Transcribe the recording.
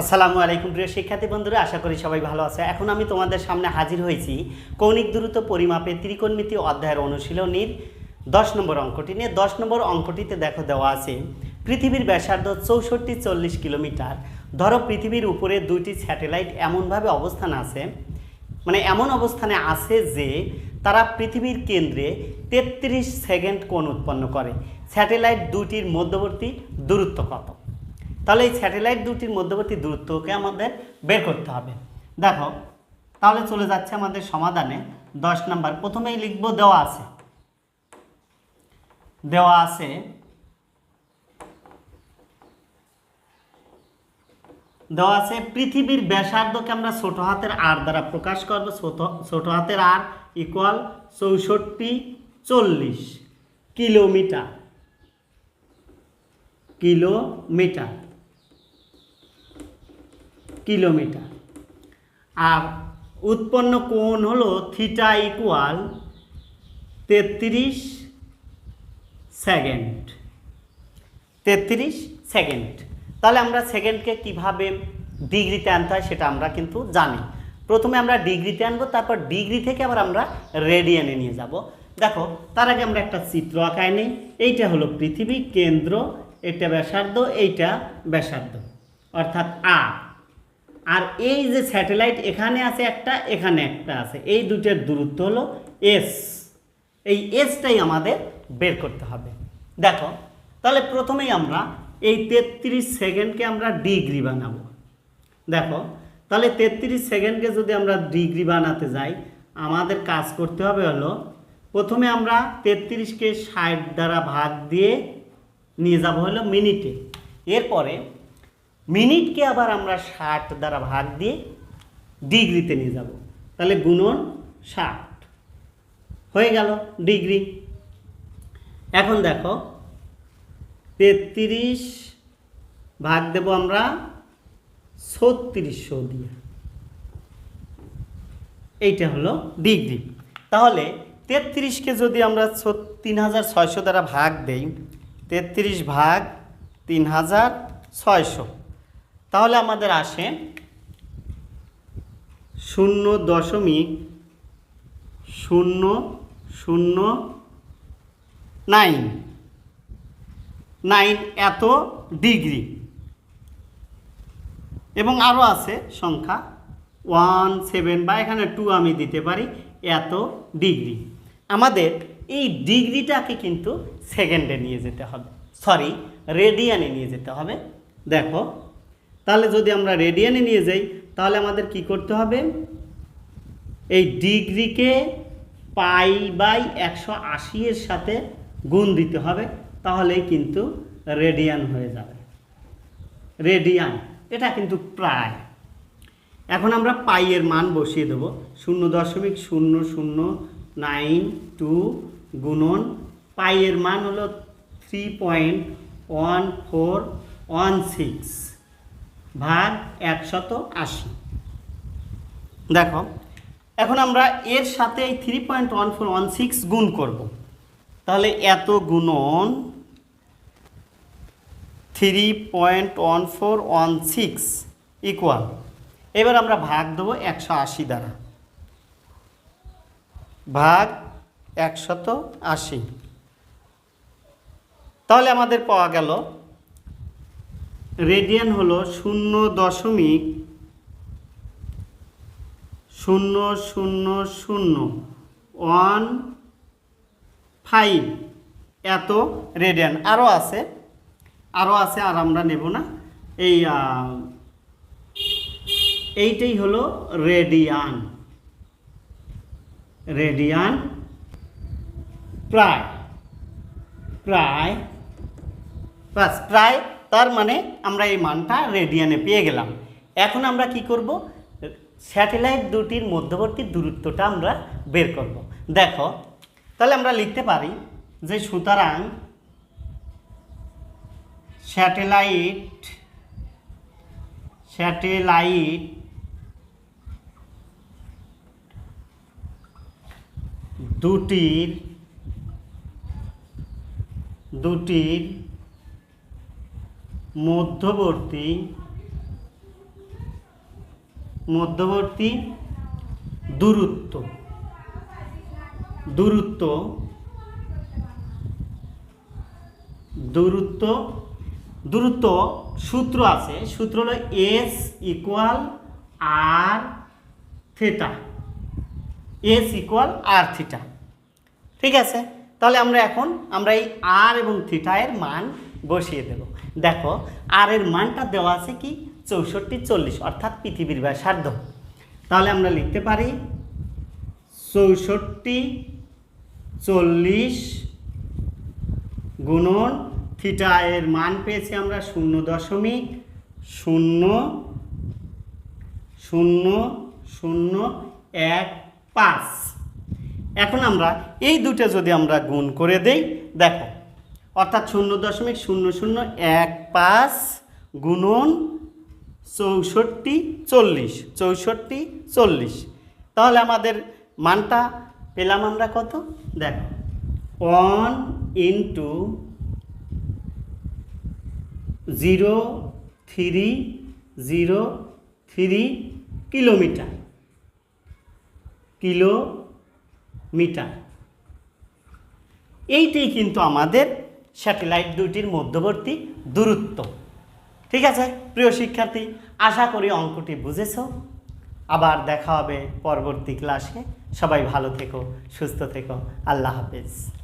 আসসালামু আলাইকুম প্রিয় শিক্ষার্থী বন্ধুরা, আশা করি সবাই ভালো আছে। এখন আমি তোমাদের সামনে হাজির হয়েছি কৌণিক দূরত্ব পরিমাপে ত্রিকোণমিতি অধ্যায়ের অনুশীলনীর দশ নম্বর অঙ্কটি নিয়ে। দশ নম্বর অঙ্কটিতে দেখো দেওয়া আছে, পৃথিবীর ব্যাসার্ধ চৌষট্টি চল্লিশ কিলোমিটার। ধরো পৃথিবীর উপরে দুইটি স্যাটেলাইট এমনভাবে অবস্থান আছে মানে এমন অবস্থানে আছে যে তারা পৃথিবীর কেন্দ্রে তেত্রিশ সেকেন্ড কোণ উৎপন্ন করে। স্যাটেলাইট দুটির মধ্যবর্তী দূরত্ব কত? তাহলে এই স্যাটেলাইট দুটির মধ্যবর্তী দূরত্বকে আমাদের বের করতে হবে। দেখো, তাহলে চলে যাচ্ছে আমাদের সমাধানে দশ নাম্বার। প্রথমেই লিখব দেওয়া আছে। দেওয়া আছে দেওয়া আছে, পৃথিবীর ব্যাসার্ধকে আমরা ছোট হাতের আর দ্বারা প্রকাশ করব। ছোট হাতের আর ইকুয়াল চৌষট্টি চল্লিশ কিলোমিটার। কিলোমিটার। কিলোমিটার। আর উৎপন্ন কোণ হলো থিটা ইকুয়াল তেত্রিশ সেকেন্ড। তেত্রিশ সেকেন্ড। তাহলে আমরা সেকেন্ডকে কীভাবে ডিগ্রিতে আনতে হয় সেটা আমরা কিন্তু জানি। প্রথমে আমরা ডিগ্রিতে আনব, তারপর ডিগ্রি থেকে আবার আমরা রেডিয়ানে নিয়ে যাব। দেখো, তার আগে আমরা একটা চিত্র আঁকায় নিই। এইটা হলো পৃথিবী, কেন্দ্র, এটা ব্যাসার্ধ, এইটা ব্যাসার্ধ। অর্থাৎ আর আর এই যে স্যাটেলাইট এখানে আছে একটা, এখানে একটা আছে। এই দুটোর দূরত্ব হলো এস এই এসটাই আমাদের বের করতে হবে। দেখো, তাহলে প্রথমেই আমরা এই তেত্রিশ সেকেন্ডকে আমরা ডিগ্রি বানাবো। দেখো, তাহলে তেত্রিশ সেকেন্ডকে যদি আমরা ডিগ্রি বানাতে যাই, আমাদের কাজ করতে হবে হলো, প্রথমে আমরা তেত্রিশকে ষাট দ্বারা ভাগ দিয়ে নিয়ে যাব হলো মিনিটে। এরপরে মিনিটকে আবার আমরা ষাট দ্বারা ভাগ দিয়ে ডিগ্রিতে নিয়ে যাব। তাহলে গুণন ষাট। হয়ে গেল ডিগ্রি। এখন দেখো, তেত্রিশ ভাগ দেব আমরা ছত্রিশশো দিয়ে। এইটা হলো ডিগ্রি। তাহলে তেত্রিশকে যদি আমরা তিন হাজার ছয়শো দ্বারা ভাগ দেই, তেত্রিশ ভাগ তিন হাজার ছয়শো। তাহলে আমাদের আসে শূন্য দশমিক শূন্য শূন্য নাইন। নাইন এত ডিগ্রি। এবং আরও আছে সংখ্যা ওয়ান, সেভেন বা এখানে টু আমি দিতে পারি এত ডিগ্রি। আমাদের এই ডিগ্রিটাকে কিন্তু সেকেন্ডে নিয়ে যেতে হবে। সরি, রেডিয়ানে নিয়ে যেতে হবে। দেখো। তাহলে যদি আমরা রেডিয়ানে নিয়ে যাই, তাহলে আমাদের কি করতে হবে? এই ডিগ্রিকে পাই বাই একশো আশির সাথে গুণ দিতে হবে, তাহলেই কিন্তু রেডিয়ান হয়ে যাবে। রেডিয়ান এটা কিন্তু প্রায়। এখন আমরা পাইয়ের মান বসিয়ে দেবো। শূন্য দশমিক শূন্য শূন্য নাইন টু গুণন পাইয়ের মান হলো three point one four one six ভাগ একশত আশি। দেখো, এখন আমরা এর সাথে এই three point one four one six গুণ করব। তাহলে এত গুণন three point one four one six equal এবার আমরা ভাগ দেবো একশো আশি দ্বারা। ভাগ একশত আশি। তাহলে আমাদের পাওয়া গেল রেডিয়ান হলো শূন্য দশমিক শূন্য শূন্য শূন্য ওয়ান ফাইভ। এত রেডিয়ান। আরও আছে। আরও আছে আর আমরা নেব না। এই এইটাই হলো রেডিয়ান। রেডিয়ান প্রায়। প্রায়। প্রায় তার মানে আমরা এই মানটা রেডিয়ানে পেয়ে গেলাম। এখন আমরা কি করব? স্যাটেলাইট দুটির মধ্যবর্তী দূরত্বটা আমরা বের করব। দেখো, তাহলে আমরা লিখতে পারি যে সুতরাং স্যাটেলাইট স্যাটেলাইট দুটির দুটির মধ্যবর্তী মধ্যবর্তী দূরত্ব দূরত্ব দূরত্ব দূরত্ব সূত্র আছে, সূত্র হলো S equal R theta S equal R theta ঠিক আছে? তাহলে আমরা এখন, আমরা এই আর এবং থিটা এর মান বসিয়ে দেব। দেখো আর এর মানটা দেওয়া আছে কি? চৌষট্টি চল্লিশ, অর্থাৎ পৃথিবীর ব্যাসার্ধ। তাহলে আমরা লিখতে পারি, চৌষট্টি চল্লিশ গুণন থিটা এর মান পেয়েছি আমরা শূন্য দশমিক শূন্য শূন্য শূন্য এক পাঁচ। এখন আমরা এই দুটো যদি আমরা গুণ করে দেই, দেখো অর্থাৎ শূন্য দশমিক শূন্য শূন্য এক পাঁচ গুণন চৌষট্টি চল্লিশ চৌষট্টি চল্লিশ। তাহলে আমাদের মানটা পেলাম আমরা কত? দেখো one into zero three zero three kilometre kilometre এইটাই কিন্তু আমাদের স্যাটেলাইট দুইটির মধ্যবর্তী দূরত্ব। ঠিক আছে, প্রিয় শিক্ষার্থী, আশা করি অঙ্কটি বুঝেছ। আবার দেখা হবে পরবর্তী ক্লাসে। সবাই ভালো থেকো, সুস্থ থেকো। আল্লাহ হাফেজ।